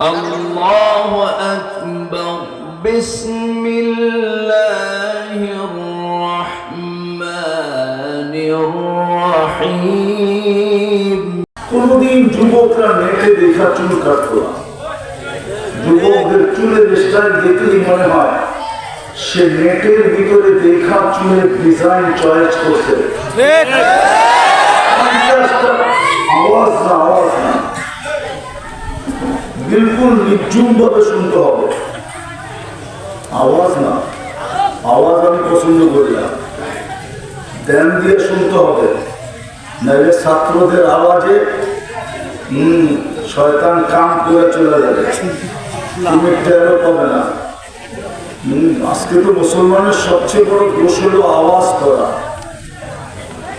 الله أكبر بسم الله الرحمن الرحيم কোনদিন যুবকরা নেটে দেখা চুল কাটতো না যুবকদের চুলের স্টাইল দেখলেই মনে হয় সে নেটের ভিতরে দেখা চুলের ডিজাইন চয়েস করছে আওয়াজ না আওয়াজ না বিলকুল নির্জুম ভাবে শুনতে হবে। আওয়াজ না। আওয়াজ আমি পছন্দ করি না। ধ্যান দিয়ে শুনতে হবে। নাহলে ছাত্রদের আওয়াজে, হম, শয়তান কাম করে চলে যাবে। তুমি টেরও পাবে না। আজকে তো মুসলমানের সবচেয়ে বড় দোষ হলো আওয়াজ করা।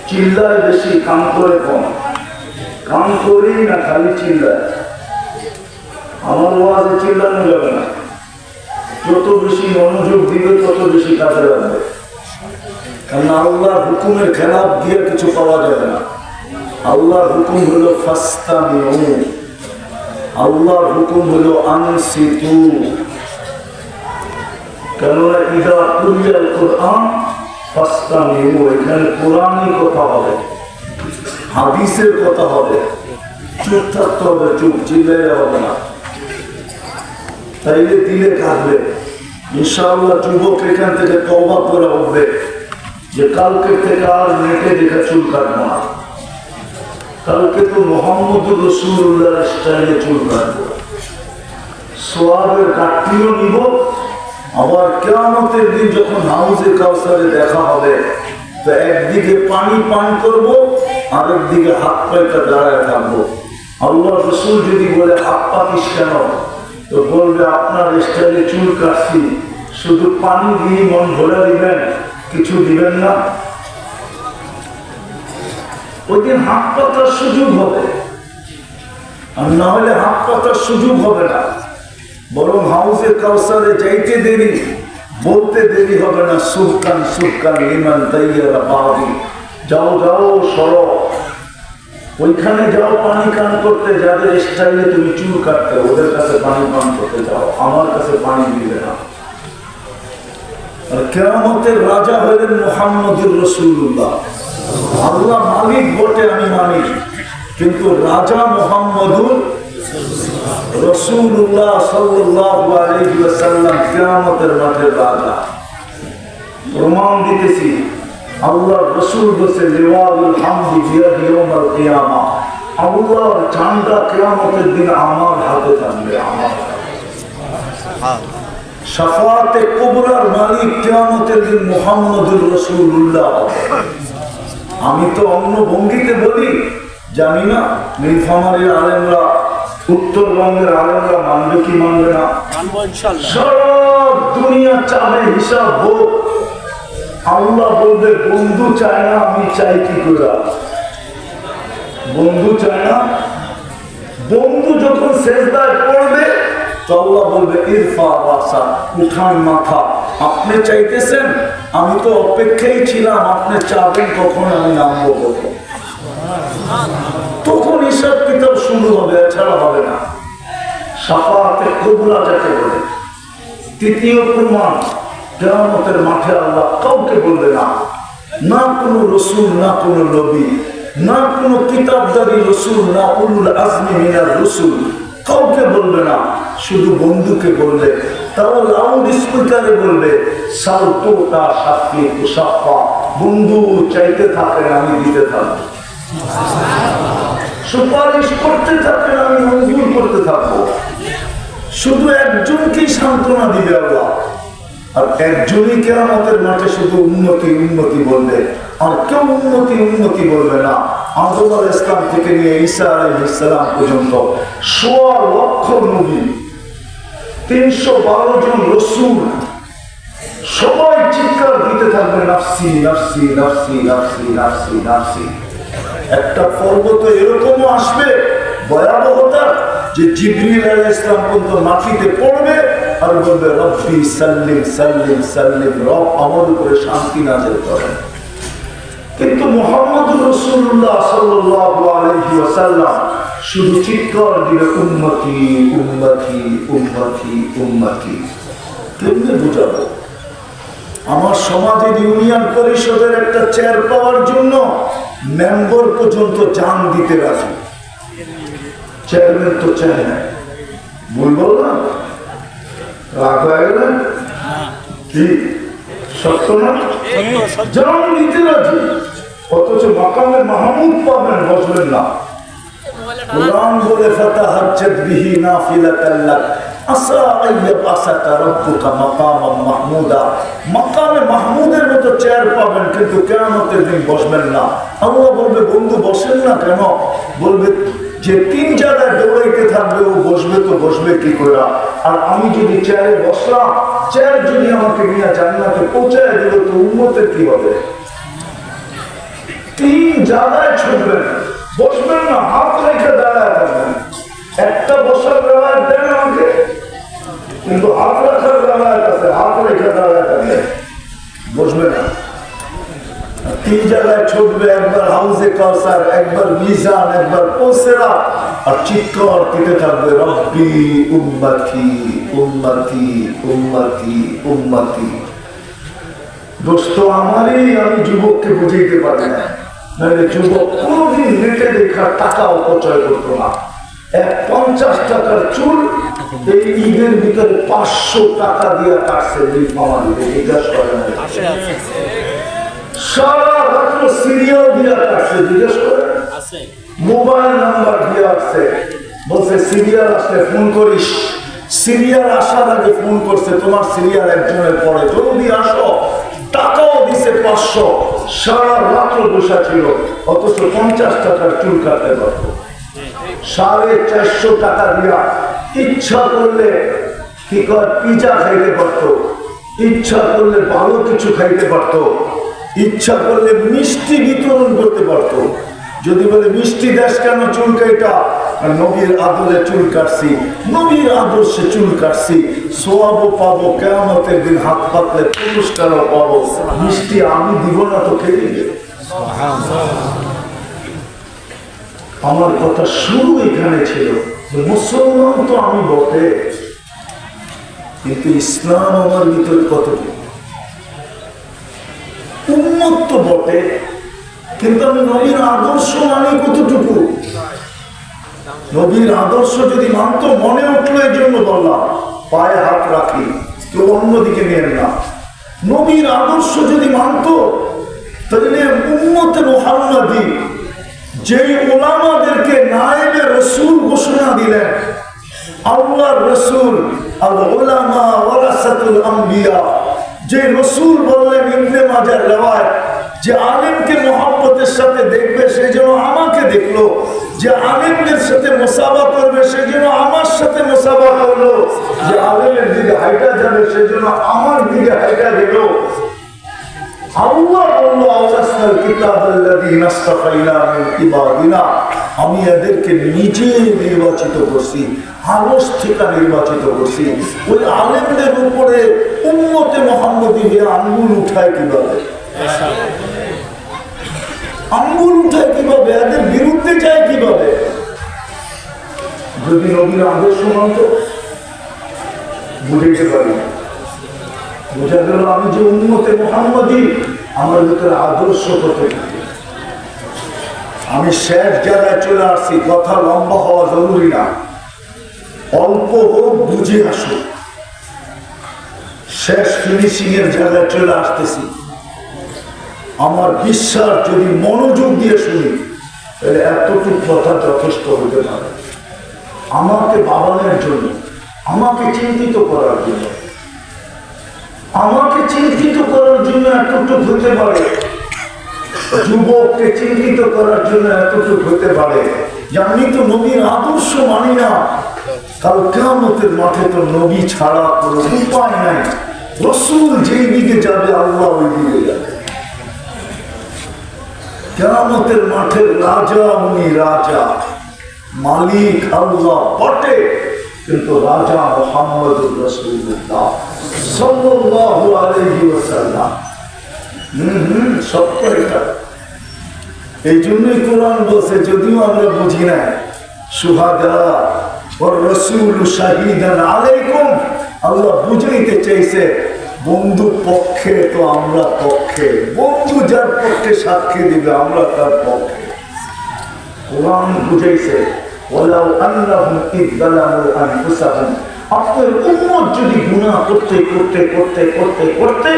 চিল্লায় বেশি কাম করে কম। কাম করেই না, খালি চিল্লায়। আমার আওয়াজে চিল্লানো যাবে না। যত বেশি মনোযোগ দিবে, তত বেশি কাজে লাগবে। কারণ আল্লাহর হুকুমের খেলাফ দিয়ে কিছু পাওয়া যাবে না। আল্লাহর হুকুম হলো ফাস্তামিউ। আল্লাহর হুকুম হলো আনসিতু। কেননা ইদা কুলিয়াল কোরআন ফাস্তামিউ, এখানে কোরআনই কথা হবে, হাদিসের কথা হবে। চুপ থাকতে হবে, চুপ, চিল্লাইলে হবে না। তাইলে দিলে কাঁদবে। ইনশাআল্লাহ যুবক এখান থেকে তবা করে উঠবে। যে কালকে থেকে আর নেটে দেখে চুল কাটবো না। কালকে তো মোহাম্মদ রসুল্লাহ স্টাইলে চুল কাটবো সোয়াবের কাটতিও নিব। আবার কেমতের দিন যখন হাউজে কাউসারে দেখা হবে, তো একদিকে পানি পান করব, আরেকদিকে হাত পাইটা দাঁড়ায় থাকব। আল্লাহ রসুল যদি বলে হাত পাতিস কেন? তো বলবে, আপনার স্টাইলে চুল কাটছি। শুধু পানি দিয়ে মন ভরে দিবেন, কিছু দিবেন না। ওই দিন হাত পাতার সুযোগ হবে। আর না হলে হাত পাতার সুযোগ হবে না। বরং হাউসে কাউসারে যাইতে দেরি, বলতে দেরি হবে না, সুলতান সুলতান ইমান তাইয়ারা যাও যাও, সর। ওইখানে যাও, পানি পান করতে, যাদের স্টাইলে তুমি চুল কাটতে, ওদের কাছে পানি পান করতে যাও। আমার কাছে পানি দিবে না। কেরামতের রাজা হলেন মোহাম্মদুর রসুল্লাহ আল্লাহ মালিক বটে, আমি মানি। কিন্তু রাজা মোহাম্মদুর রসুল্লাহ আলাইহি ওয়াসাল্লাম কিয়ামতের মাঠের রাজা। প্রমাণ দিতেছি আল্লাহ রসুল বসে লিওয়াদুল হামদি বিয়াদি ইয়াউমাল কিয়ামা। আল্লাহর ঝান্ডা কিয়ামতের দিন আমার হাতে থাকবে। আমার সাফাতে কুবরার মালিক কিয়ামতের দিন মুহাম্মদুর রাসূলুল্লাহ আমি তো অন্য ভঙ্গিতে বলি জানি না নীলফামারীর আলেমরা উত্তরবঙ্গের আলেমরা মানবে কি মানবে না? সব দুনিয়া চাবে হিসাব হোক। আল্লাহ বলবে, বন্ধু চায় না, আমি চাই কি করে? বন্ধু চায় না। বন্ধু যখন শেষদায় পড়বে আল্লাহ বলবে, ইরফা বাসা, উঠান মাথা। আপনি চাইতেছেন, আমি তো অপেক্ষাই ছিলাম, আপনি চাবেন কখন আমি নামবো তখন হিসাব কিতাব শুরু হবে, এছাড়া হবে না। সাফাতে কবুলা যাকে বলে। তৃতীয় প্রমাণ কেরামতের মাঠে আল্লাহ কাউকে বলবে না। না কোনো রসুল, না কোনো নবী, না কোনো কিতাবদারি রসুল, না উলুল আজমি মিনার রসুল কাউকে বলবে না। শুধু বন্ধুকে বলবে, তাও লাউড স্পিকারে বলবে সালটোটা সাক্ষী কুসাফা বন্ধু চাইতে থাকেন আমি দিতে থাকব। সুপারিশ করতে থাকেন আমি মঞ্জুর করতে থাকব। শুধু একজনকেই সান্ত্বনা দিবে আল্লাহ। আর একজনই কেরামতের মাঠে শুধু উন্নতি উন্নতি বলবে। আর কেউ উন্নতি উন্নতি বলবে না। আদম আল ইসলাম থেকে নিয়ে ঈসা আলাই ইসলাম পর্যন্ত সোয়া লক্ষ নবী, তিনশো বারো জন রসুল সবাই চিৎকার দিতে থাকবে, নাফসি নাফসি নাফসি নাফসি নাফসি নাফসি। একটা পর্বত এরকমও আসবে, ভয়াবহতা, যে জিবরিল আলাইহিস ইসলাম পর্যন্ত মাটিতে পড়বে আর বলবে, রব্বি সাল্লিম সাল্লিম সাল্লিম, রব আমার উপরে শান্তি নাজেল করেন কিন্তু মোহাম্মদ রসুল্লাহ আলাইহি ওয়াসাল্লাম শুধু চিৎকার দিলে উন্নতি উন্নতি উন্নতি উন্নতি কেমনে বুঝাবো? আমার সমাজের ইউনিয়ন পরিষদের একটা চেয়ার পাওয়ার জন্য মেম্বার পর্যন্ত জান দিতে রাজি। চেয়ারম্যান তো চায় না। বলব না রাগ হয়ে গেলেন কি? সত্য না? জান দিতে রাজি। অথচ মাকামে মাহমুদ পাবেন বসবেন না কোরআন বলে ফাতাহাজ্জাত বিহি নাফিলাতান লাক। আসা আইয়াব আসাকা রাব্বুকা মাকামান মাহমুদা। মাকামে মাহমুদের মতো চেয়ার পাবেন, কিন্তু কিয়ামতের দিন বসবেন না। আল্লাহ বলবে, বন্ধু, বসেন না কেন? বলবে যে তিন জায়গায় দৌড়াইতে থাকবে, ও বসবে তো বসবে কি করে? আর আমি যদি চেয়ারে বসলাম, চেয়ার যদি আমাকে নিয়ে জান্নাতে পৌঁছায় দিল, তো উন্মতের কি হবে? তিন জায়গায় ছুটবেন, বসবেন না, হাত রেখে দাঁড়ায় থাকবেন। একটা বসার ব্যবহার দেন আমাকে, কিন্তু হাত রাখার ব্যবহার আছে, হাত রেখে দাঁড়ায় থাকবেন। বসবে না। জায়গায় ছুটবে একবার হাউসে কাউসার একবার মিজান একবার পৌঁছেরা আর চিৎকার দিতে থাকবে রব্বি উম্মাতি উম্মাতি উম্মাতি উম্মাতি। দোস্ত আমারই আমি যুবককে বুঝাইতে পারি না। নাহলে যুবক কোনোদিন নেটে দেখার টাকা অপচয় করতো না। এক পঞ্চাশ টাকার চুল এই ঈদের ভিতরে পাঁচশো টাকা দিয়ে কাটছে এই আমাদের জিজ্ঞাসা করে না সারা রাত্র সিরিয়াল দিয়ে কাটছে জিজ্ঞেস করে? মোবাইল নাম্বার দিয়ে আসছে। বলছে সিরিয়াল আসলে ফোন করিস। সিরিয়াল আসার আগে ফোন করছে তোমার সিরিয়াল একজনের পরে জলদি আসো টাকাও দিছে পাঁচশো। সারা রাত্র বসা ছিল অথচ পঞ্চাশ টাকার চুল কাটতে পারতো। সাড়ে চারশো টাকা দিয়া ইচ্ছা করলে কি কর পিজা খাইতে পারতো। ইচ্ছা করলে ভালো কিছু খাইতে পারতো। ইচ্ছা করলে মিষ্টি বিতরণ করতে পারতো। যদি বলে, মিষ্টি দেশ কেন চুল কাইটা নবীর আদলে চুল কাটছি। নবীর আদর্শে চুল কাটছি। সোয়াবো পাবো কেমতের দিন হাত পাতলে পুরস্কারও পাবো। মিষ্টি আমি দিব না তো খেয়ে আমার কথা শুরু এখানে ছিল মুসলমান তো আমি বটে। কিন্তু ইসলাম আমার ভিতরে কতটুকু? উন্মত্ত বটে। কিন্তু আমি নবীর আদর্শ মানি কতটুকু? নবীর আদর্শ যদি মানত, মনে উঠল এই জন্য বললাম, পায়ে হাত রাখি, কেউ অন্যদিকে নেন না। নবীর আদর্শ যদি মানত, তাহলে উন্মতে মোহাম্মদী, যেই ওলামাদেরকে নায়েবে রসুল ঘোষণা দিলেন আল্লাহর রসুল যে রসুল বললেন ইবনে মাজার রেওয়ায় যে আলিমকে মোহাম্মতের সাথে দেখবে সেই জন্য আমাকে দেখল। যে আলিমদের সাথে মোসাবা করবে সেই জন্য আমার সাথে মোসাবা করল। যে আলিমের দিকে হাইটা যাবে সেই জন্য আমার দিকে হাইটা গেল আল্লাহ বলল মিন ইবাদিনা। আমি এদেরকে নিজে নির্বাচিত করছি আরস থেকে নির্বাচিত করছি। ওই আলেমদের উপরে উম্মতে মোহাম্মদী যে আঙ্গুল উঠায় কীভাবে? আঙ্গুল উঠায় কীভাবে? এদের বিরুদ্ধে যায় কীভাবে? যদি নবীর আদর্শ মানত বুঝাইতে পারি। বোঝা গেল আমি যে উন্মতে মোহাম্মদী আমার ভিতরে আদর্শ থাকে। আমি শেষ জায়গায় চলে আসছি, কথা লম্বা হওয়া জরুরি না। অল্প হোক, বুঝে আসুক শেষ ফিনিশিং এর জায়গায় চলে আসতেছি। আমার বিশ্বাস, যদি মনোযোগ দিয়ে শুনি, তাহলে এতটুকু কথা যথেষ্ট হতে পারে। আমাকে বাবানের জন্য, আমাকে চিন্তিত করার জন্য। আমাকে চিন্তিত করার জন্য এতটুকু হতে পারে। যুবককে চিন্তিত করার জন্য এতটুকু হতে পারে আমি তো নবীর আদর্শ মানি না। কাল কেমতের মাঠে তো নবী ছাড়া কোনো উপায় নাই। রসুল যেই দিকে যাবে, আল্লাহ ওই দিকে যাবে। কেমতের মাঠের রাজা উনি রাজা। মালিক আল্লাহ বটে। কিন্তু রাজা মোহাম্মদ হুম হুম এই জন্যই কোরআন বলছে, যদিও আমরা বুঝি না সুহাদা ওর রসুল চাইছে, বন্ধু পক্ষে তো আমরা পক্ষে, বন্ধু যার পক্ষে সাক্ষী দিবে, আমরা তার পক্ষে। কোরআন বুঝাইছে ওয়ালাউ আন্নাহুম ইদ যালামু আনফুসাহুম। আপনার উম্মত যদি গুনাহ করতে করতে করতে করতে করতে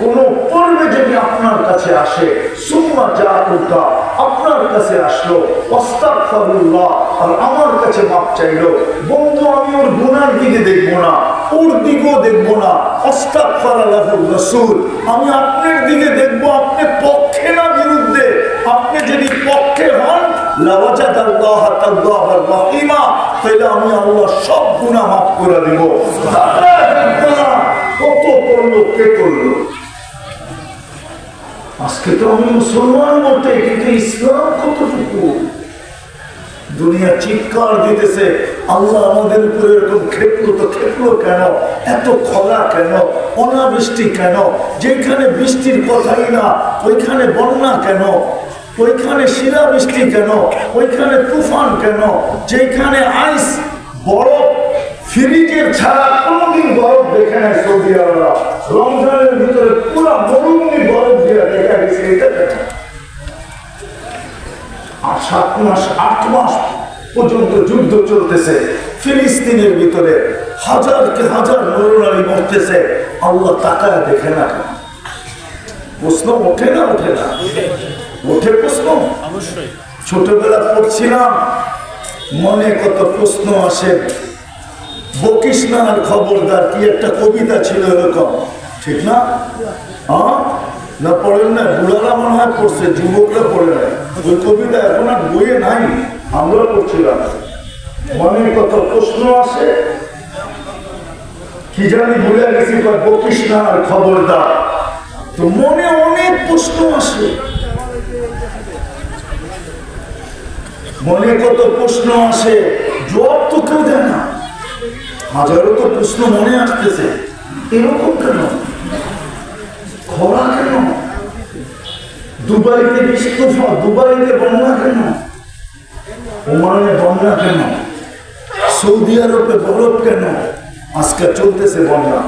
কোন পর্বে যদি আপনার কাছে আসে, সুম্মা জাআতুকা আপনার কাছে আসলো, ওয়াস্তাগফিরুল্লাহ, আর আমার কাছে মাপ চাইলো, বন্ধু, আমি ওর গুনার দিকে দেখব না, ওর দিকেও দেখব না লাহুর রাসূল, আমি আপনার দিকে দেখব, আপনি পক্ষে না বিরুদ্ধে, আপনি যদি পক্ষে হন আমি সব করে কে করল? আজকে তো আমি দুনিয়া চিৎকার দিতেছে, আল্লাহ আমাদের উপরে এরকম খেপলো, তো খেপলো কেন? এত খরা কেন? অনাবৃষ্টি কেন? যেখানে বৃষ্টির কথাই না, ওইখানে বন্যা কেন? ওইখানে শিলা বৃষ্টি কেন? ওইখানে তুফান কেন? যেখানে আইস বরফ, ফ্রিজের ছাড়া কোনোদিন বরফ দেখে নেয় সৌদি রমজানের ভিতরে পুরো মরুভূমি বরফ দিয়ে দেখা গেছে, এটা দেখা আর সাত মাস, আট মাস পর্যন্ত যুদ্ধ চলতেছে। ফিলিস্তিনের ভিতরে হাজার কে হাজার নরনারী মরতেছে। আল্লাহ তাকায় দেখে না? প্রশ্ন ওঠে না ওঠে না। ওঠে প্রশ্ন? অবশ্যই। ছোটবেলা পড়ছিলাম মনে কত প্রশ্ন আসে। আর খবরদার কি একটা কবিতা ছিল এরকম। ঠিক না? না পড়েন না বুড়ারা মনে হয় পড়ছে যুবকরা পড়ে নাই। ওই কবিতা এখন আর বইয়ে নাই আমরা পড়ছিলাম। মনে কত প্রশ্ন আসে। কি জানি ভুলে গেছি না খবরদার। তো মনে অনেক প্রশ্ন আসে। মনে কত প্রশ্ন আসে, জবাব তো কেউ দেয় না। হাজারো তো প্রশ্ন মনে আসতেছে, এরকম কেন? খরা কেন? দুবাইতে বৃষ্টি দুবাইতে বন্যা কেন? ওমানে বন্যা কেন? সৌদি আরবে বরফ কেন? আজকে চলতেছে বন্যা।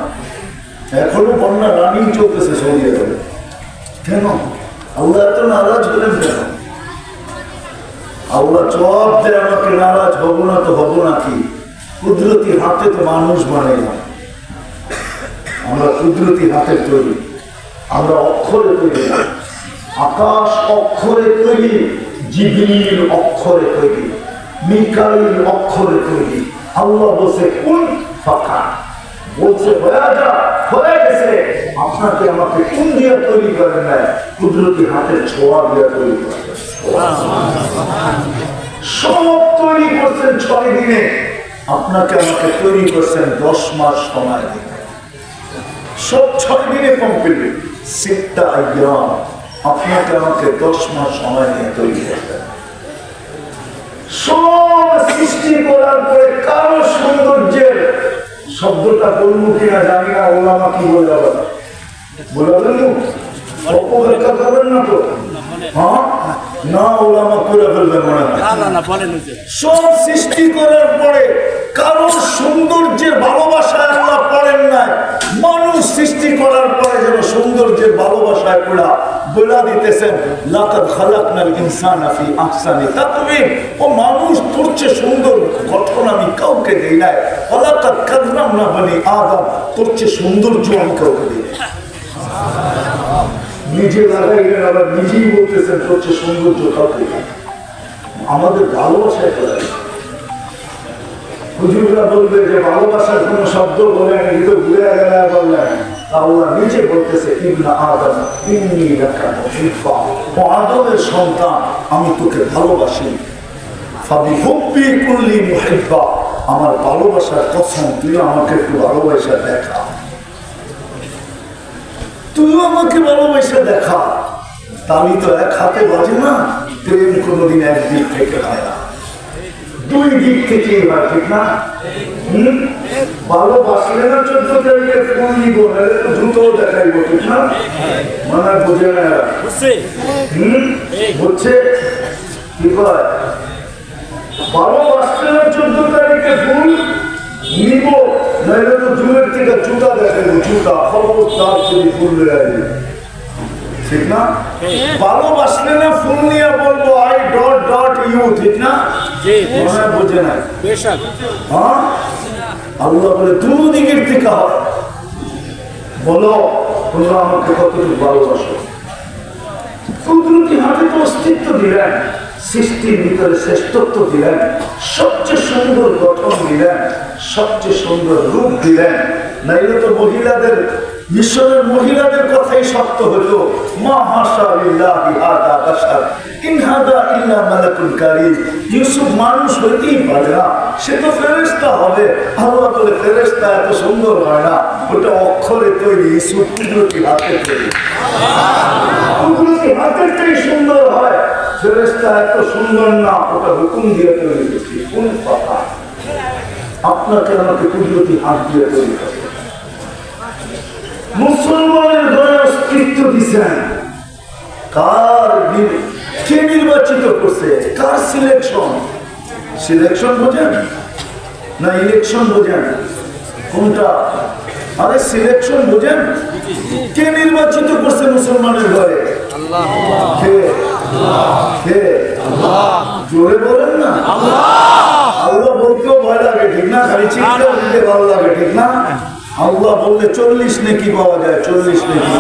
এখনও বন্যা রানিং চলতেছে সৌদি আরবে। কেন? আল্লাহ এত নারাজ হলেন কেন? আল্লাহ জবাব দেয় আমাকে নারাজ হব না তো হব না কি? কুদরতি হাতে তো মানুষ বানাই না। আমরা কুদরতি হাতে তৈরি। আমরা অক্ষরে তৈরি আকাশ অক্ষরে তৈরি জিবির অক্ষরে তৈরি, মিকাইল অক্ষরে তৈরি। আল্লাহ বসে কোন ফাঁকা। বলছে, হয়ে যা। হয়ে গেছে আপনাকে আমাকে কোন দিয়ে তৈরি করেন না কুদরতি হাতের ছোঁয়া দিয়ে তৈরি করেন সব তৈরি করছেন ছয় দিনে। আপনাকে আমাকে তৈরি করছেন দশ মাস সময় দিনে সব ছয় দিনে কমপ্লিট সিটটা আইয়াম আপনাকে আমাকে দশ মাস সময় নিয়ে তৈরি করতেন সব সৃষ্টি করার পরে কারও সৌন্দর্যের শব্দটা বলব কিনা জানি না ওলামা কি বলে দেন অপব্যাখ্যা করবেন না তো? হ্যাঁ? না ওলামা করে ফেলবেন মনে না না না সব সৃষ্টি করার পরে কারোর সৌন্দর্যের আল্লাহ পড়েন নাই। মানুষ সৃষ্টি করার পরে যেন সৌন্দর্যের ভালোবাসায় পড়া বলা দিতেছেন, লাকাদ খালাকনাল ইনসানা ফি আহসানি তাকওয়িম। ও মানুষ তোর সুন্দর গঠন আমি কাউকে দেই নাই। ওয়ালাকাদ কাররামনা বনি আদম। তোর চেয়ে সৌন্দর্য আমি কাউকে দিই নাই। নিজে লাগাইলেন, আবার নিজেই বলতেছেন তোর চেয়ে সৌন্দর্য কাউকে আমাদের ভালোবাসায় করা হুজুররা বলবে যে, ভালোবাসার কোন শব্দ বলে নাকি তো ঘুরে গেলে বললেন আল্লাহ নিচে বলতেছে আদমের সন্তান, আমি তোকে ভালোবাসি। আমার ভালোবাসার কসম, তুই আমাকে একটু ভালোবাসা দেখা। তুইও আমাকে ভালোবাসা দেখা। তালি তো এক হাতে বাজে না, প্রেম কোনোদিন একদিক থেকে হয় না। দুই দিক থেকে হয় ঠিক না? ভালোবাসলে না চোদ্দ তারিখে ফোন তো দ্রুত দেখাইব ঠিক না মানে বোঝে না? বুঝছে কি কয় বারো আসলে চোদ্দ তারিখে ফুল নিব নাহলে তো দূরের থেকে জুতা দেখাবো জুতা খবরদার যদি ফুল আসবে ঠিক না? ভালোবাসলে না ফুল নিয়ে বলব আই ডট ডট ইউ ঠিক না? জি, মনে বোঝে নাই। হ্যাঁ? আল্লাহ বলে হয়। বলো তোমরা আমাকে কতটুকু ভালোবাসো? কুদরতি হাতে তো অস্তিত্ব দিলেন সৃষ্টির ভিতরে শ্রেষ্ঠত্ব দিলেন সবচেয়ে সুন্দর গঠন দিলেন সবচেয়ে সুন্দর রূপ দিলেন। নাইলে তো মহিলাদের মিশরের মহিলাদের কথাই সত্য ইউসুফ মানুষ অক্ষরে তৈরি সুন্দর হয়, ফেরেশতা এত সুন্দর না, ওটা দিয়ে তৈরি কোন কথা? আপনাকে আমাকে কুদরতি হাত দিয়ে তৈরি করছে মুসলমানের ঘরে অস্তিত্ব দিছেন কার কে নির্বাচিত করছে? কার সিলেকশন সিলেকশন বোঝেন? না ইলেকশন বোঝেন? কোনটা? আরে সিলেকশন বোঝেন? কে নির্বাচিত করছে মুসলমানের ঘরে জোরে বলেন না। আল্লাহ! বলতেও ভয় লাগে ঠিক না? খালি চিন্তা দিতে ভালো লাগে ঠিক না? আল্লাহ বললে চল্লিশ নেকি পাওয়া যায়, চল্লিশ নেকি।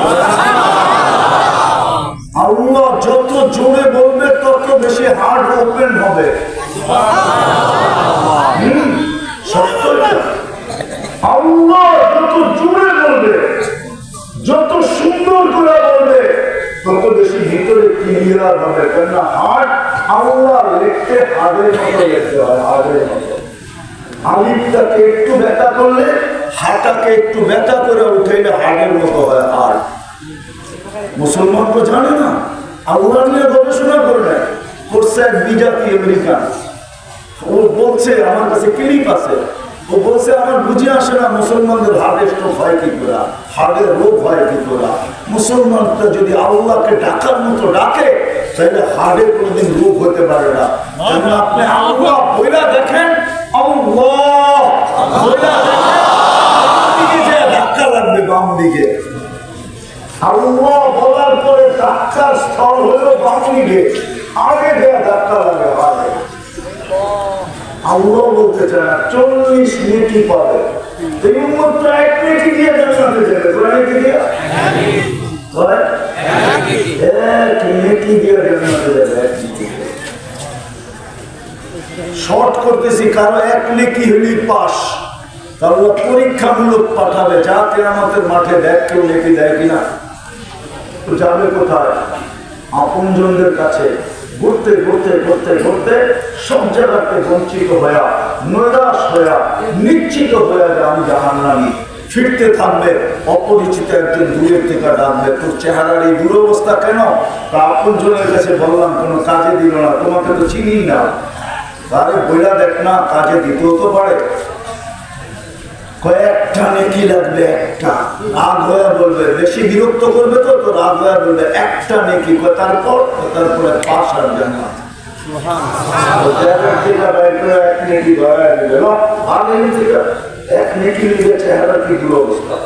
আল্লাহ যত জোরে বলবে, তত বেশি হার্ট ওপেন হবে। আল্লাহ যত জোরে বলবে, যত সুন্দর করে বলবে, তত বেশি ভিতরে ক্লিয়ার হবে। কেননা হার্ট আল্লাহ লিখতে হাড়ের মতো লিখতে হয় হাড়ের মতো আলিফটাকে একটু ব্যথা করলে হাটাকে একটু ব্যথা করে উঠাইলে হাড়ের মতো হয় হাড়। মুসলমান তো জানে না। আল্লাহ নিয়ে গবেষণা করে নেয়। করছে এক বিজাতি আমেরিকান। ও বলছে, আমার কাছে ক্লিপ আছে। ও বলছে, আমার বুঝে আসে না মুসলমানদের স্ট্রোক হয় কি হার্টের রোগ হয় কি মুসলমানটা যদি আল্লাহকে ডাকার মতো ডাকে, তাহলে হার্টের কোনোদিন রোগ হতে পারে না। আপনি আল্লাহ বইলা দেখেন, আল্লাহ পরে ধাক্কার স্থল হলো বাম আগে দেয়া ধাক্কা লাগে আগে আল্লাহ বলতে চায়, চল্লিশ নেকি পাবে। শর্ট করতেছি, কারও এক পরীক্ষামূলক পাঠাবে, যা কেরামতের মাঠে দেখ কেউ নেকি দেয় কিনা। তো যাবে কোথায়? আপনজনদের কাছে ঘুরতে ঘুরতে ঘুরতে ঘুরতে সব জায়গাতে বঞ্চিত হইয়া নৈরাশ হইয়া নিশ্চিত হইয়া যে আমি জাহান্নামি ফিরতে থাকবে অপরিচিত একজন দূরের থেকে ডাকবে তোর চেহারার এই দুরবস্থা কেন? তা আপনজনের কাছে বললাম, কোনো কাজে দিল না, তোমাকে তো চিনি না। আরে বইলা দেখ না, কাজে দিতেও তো পারে। কয়েকটা নেকি লাগবে একটা। রাগ হয়ে বলবে বেশি বিরক্ত করবে তো তো রাগ হয়ে বলবে একটা নেকি তারপর? তারপরে পাঁচ আর জানা এক নেকি ধরায় দিবে আর এক নেকি নিবে চেহারা কি দুরবস্থা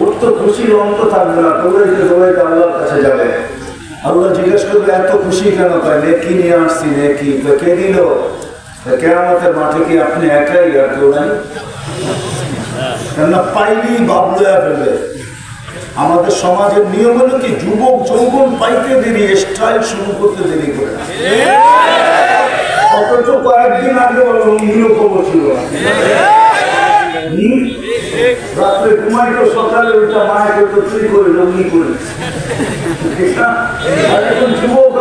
ওর তো খুশির অন্ত থাকবে না আল্লাহর কাছে যাবে। আল্লাহ জিজ্ঞেস করবে এত খুশি কেন নেকি নিয়ে আসছি নেকি। তো কে দিল? কেরামতের মাঠে কি আপনি একাই আর কেউ নাই? কেননা পাইলেই ফেলবে আমাদের সমাজের নিয়ম হলো কি, যুবক যৌবন পাইতে দেরি, স্টাইল শুরু করতে দেরি করে। অথচ কয়েকদিন আগে খবর ছিল? রাত্রে সকালে ওইটা মায়ের করে করে যুবক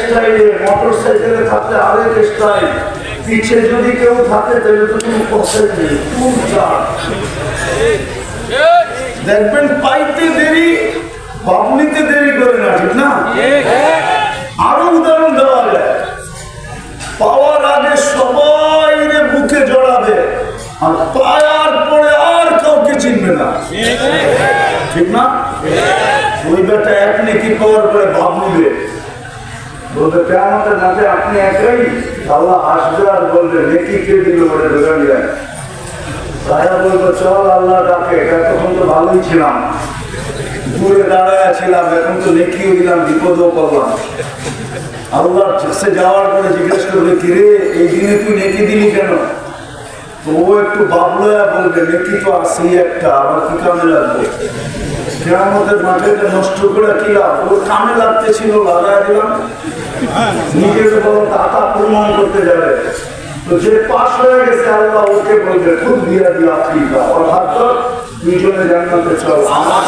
স্টাইলে মোটর সাইকেলে থাকলে আরেক স্টাইল। পিছে যদি কেউ থাকে, তাহলে তো তুমি নেই। দেখবেন পাইতে দেরি বাবনিতে দেরি করে না, ঠিক না? আরও উদাহরণ দেওয়া যায়। পাওয়ার আগে সবাই বুকে জড়াবে, আর পায়ার পরে আর কাউকে চিনবে না। ঠিক না? ওই বেটা এক নেকি পাওয়ার পরে ভাব নিবে। কেমতের মাঠে আপনি একাই আল্লাহ আসবে আর বলবে, নেকি কে দিল ওটা দোকান যায়? তারা বলব, চল আল্লাহ ডাকে এতক্ষণ তো ভালোই ছিলাম। দূরে দাঁড়ায় ছিলাম এখন তো নেকিও দিলাম, বিপদও করলাম আল্লাহর কাছে যাওয়ার পরে জিজ্ঞেস করবে, কিরে, এই দিনে তুই নেকি দিলি কেন? তো ও একটু বাবলয়া বলবে, নেকি তো আসেই একটা আমার কি কামে লাগবে? কেরামতের মাঠে নষ্ট করে কি লাভ? ওর কামে লাগতে ছিল লাগাই দিলাম। নিজের উপর টাকা প্রমাণ করতে যাবে। তো যে পাশ হয়ে গেছে, আল্লাহ ওকে বলবে খুব দিয়া দিয়া ঠিক অর্থাৎ দুজনে জান্নাতে চল। আমার